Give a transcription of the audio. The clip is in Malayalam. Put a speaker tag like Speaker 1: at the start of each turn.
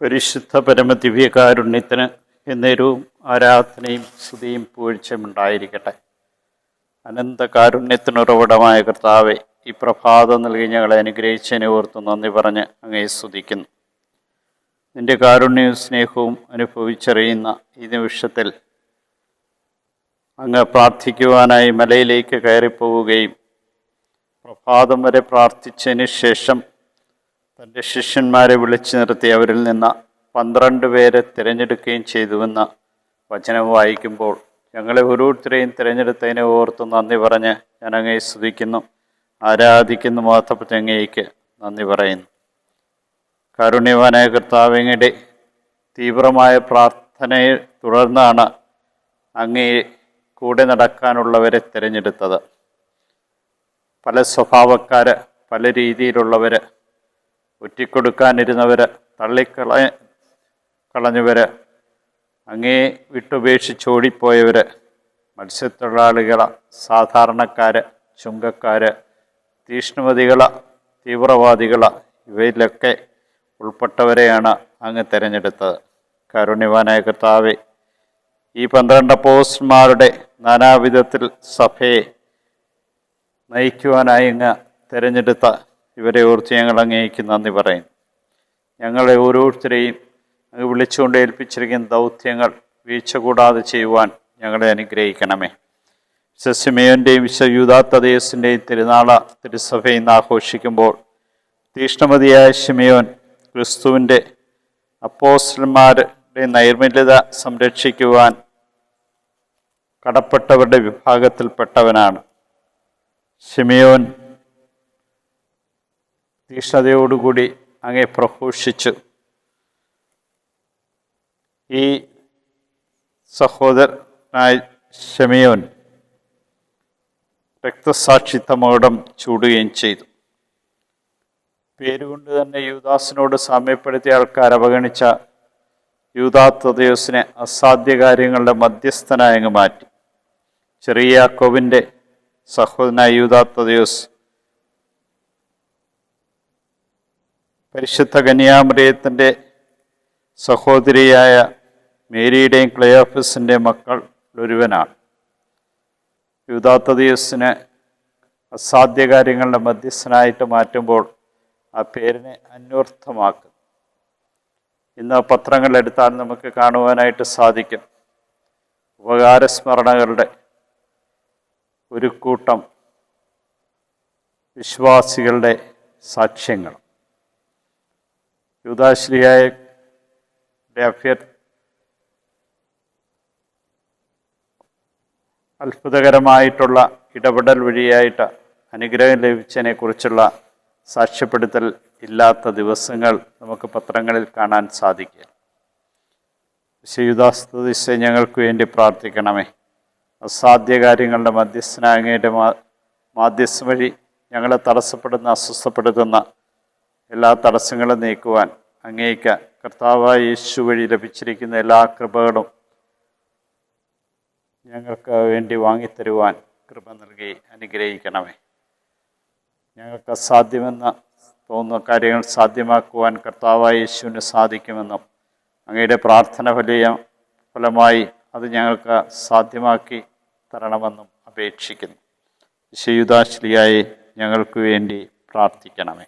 Speaker 1: പരിശുദ്ധ പരമദിവ്യകാരുണ്യത്തിന് എന്നേരവും ആരാധനയും സ്തുതിയും പൂഴ്ചയും ഉണ്ടായിരിക്കട്ടെ. അനന്ത കാരുണ്യത്തിനുറവിടമായ കർത്താവെ ഈ പ്രഭാതം നൽകി ഞങ്ങളെ അനുഗ്രഹിച്ചതിനെ ഓർത്ത് നന്ദി പറഞ്ഞ് അങ്ങയെ സ്തുതിക്കുന്നു. നിന്റെ കാരുണ്യവും സ്നേഹവും അനുഭവിച്ചറിയുന്ന ഈ നിമിഷത്തിൽ അങ്ങ് പ്രാർത്ഥിക്കുവാനായി മലയിലേക്ക് കയറിപ്പോവുകയും പ്രഭാതം വരെ പ്രാർത്ഥിച്ചതിന് ശേഷം തന്റെ ശിഷ്യന്മാരെ വിളിച്ചു നിർത്തി അവരിൽ നിന്ന് പന്ത്രണ്ട് പേരെ തിരഞ്ഞെടുക്കുകയും ചെയ്തുവെന്ന് വചനം വായിക്കുമ്പോൾ ഞങ്ങളെ ഓരോരുത്തരെയും തിരഞ്ഞെടുത്തതിനെ ഓർത്ത് നന്ദി പറഞ്ഞ് ഞാൻ അങ്ങേ സ്തുതിക്കുന്നു ആരാധിക്കുന്നു മഹത്വപ്പെട്ട അങ്ങേക്ക് നന്ദി പറയുന്നു. കാരുണ്യവാനായ കർത്താവിങ്ങയുടെ തീവ്രമായ പ്രാർത്ഥനയെ തുടർന്നാണ് അങ്ങേ കൂടെ നടക്കാനുള്ളവരെ തിരഞ്ഞെടുത്തത്. പല സ്വഭാവക്കാർ പല രീതിയിലുള്ളവർ ഒറ്റിക്കൊടുക്കാനിരുന്നവർ തള്ളിക്കള കളഞ്ഞവർ അങ്ങേ വിട്ടുപേക്ഷിച്ചോടിപ്പോയവർ മത്സ്യത്തൊഴിലാളികൾ സാധാരണക്കാർ ചുങ്കക്കാർ തീഷ്ണമതികൾ തീവ്രവാദികൾ ഇവയിലൊക്കെ ഉൾപ്പെട്ടവരെയാണ് അങ്ങ് തിരഞ്ഞെടുത്തത്. കാരുണ്യവാനായ കർത്താവെ ഈ പന്ത്രണ്ട് പോസ്റ്റ്മാരുടെ നാനാവിധത്തിൽ സഭയെ നയിക്കുവാനായി അങ്ങ് തിരഞ്ഞെടുത്ത ഇവരെ ഓർത്ത് ഞങ്ങൾ അങ്ങേക്ക് നന്ദി പറയുന്നു. ഞങ്ങളെ ഓരോരുത്തരെയും അങ്ങ് വിളിച്ചുകൊണ്ട് ഏൽപ്പിച്ചിരിക്കുന്ന ദൗത്യങ്ങൾ വീഴ്ച കൂടാതെ ചെയ്യുവാൻ ഞങ്ങളെ അനുഗ്രഹിക്കണമേ. സസ്യമേയന്റെയും വിശ്വയൂതാത്തദേശിന്റെയും തിരുനാള തിരുസഭയിൽ നിന്ന് ആഘോഷിക്കുമ്പോൾ തീഷ്ണമതിയായ ശിമയോൻ ക്രിസ്തുവിന്റെ അപ്പോസ്റ്റന്മാരുടെ നൈർമല്യത സംരക്ഷിക്കുവാൻ കടപ്പെട്ടവരുടെ വിഭാഗത്തിൽപ്പെട്ടവനാണ്. ഷിമിയോൻ തീഷ്ണതയോടുകൂടി അങ്ങേ പ്രഘോഷിച്ചു ഈ സഹോദരനായ ഷമിയോൻ രക്തസാക്ഷിത്വമോടം ചൂടുകയും ചെയ്തു. പേരുകൊണ്ട് തന്നെ യൂദാസിനോട് സാമ്യപ്പെടുത്തിയ ആൾക്കാർ അവഗണിച്ച യൂദാത്തദയോസിനെ അസാധ്യ കാര്യങ്ങളുടെ മധ്യസ്ഥനായങ്ങ് മാറ്റി. ചെറിയ കോവിന്റെ സഹോദരനായ യൂദാത്തദയോസ് പരിശുദ്ധ കന്യാമറിയത്തിന്റെ സഹോദരിയായ മേരിയുടെയും ക്ലയോഫസിന്റെയും മക്കൾ ഒരുവനാണ്. യുദാത്തദീസിന് അസാധ്യ കാര്യങ്ങളുടെ മധ്യസ്ഥനായിട്ട് മാറ്റുമ്പോൾ ആ പേരിനെ അന്വർത്ഥമാക്കും ഇന്ന് പത്രങ്ങളെടുത്താൽ നമുക്ക് കാണുവാനായിട്ട് സാധിക്കും. ഉപകാരസ്മരണകളുടെ ഒരു കൂട്ടം വിശ്വാസികളുടെ സാക്ഷ്യങ്ങൾ. യുദാശ്രീയായ അഭ്യർ അത്ഭുതകരമായിട്ടുള്ള ഇടപെടൽ വഴിയായിട്ട് അനുഗ്രഹം ലഭിച്ചതിനെ കുറിച്ചുള്ള സാക്ഷ്യപ്പെടുത്തൽ ഇല്ലാത്ത ദിവസങ്ങൾ നമുക്ക് പത്രങ്ങളിൽ കാണാൻ സാധിക്കുക ശയുദാസ്തുതിസ് ഞങ്ങൾക്ക് വേണ്ടി പ്രാർത്ഥിക്കണമേ. അസാധ്യ കാര്യങ്ങളുടെ മധ്യസ്ഥനാങ്ങയുടെ മാധ്യസ്ഥം വഴി ഞങ്ങളെ തടസ്സപ്പെടുന്ന അസ്വസ്ഥപ്പെടുത്തുന്ന എല്ലാ തടസ്സങ്ങളും നീക്കുവാൻ അങ്ങേക്ക് കർത്താവായ യേശു വഴി ലഭിച്ചിരിക്കുന്ന എല്ലാ കൃപകളും ഞങ്ങൾക്ക് വേണ്ടി വാങ്ങിത്തരുവാൻ കൃപ നൽകി അനുഗ്രഹിക്കണമേ. ഞങ്ങൾക്ക് അസാധ്യമെന്ന് തോന്നുന്ന കാര്യങ്ങൾ സാധ്യമാക്കുവാൻ കർത്താവായ യേശുവിന് സാധിക്കുമെന്നും അങ്ങയുടെ പ്രാർത്ഥന ഫലിയ ഫലമായി അത് ഞങ്ങൾക്ക് സാധ്യമാക്കി തരണമെന്നും അപേക്ഷിക്കുന്നു. ശയുദാശ്രീയായി ഞങ്ങൾക്ക് വേണ്ടി പ്രാർത്ഥിക്കണമേ.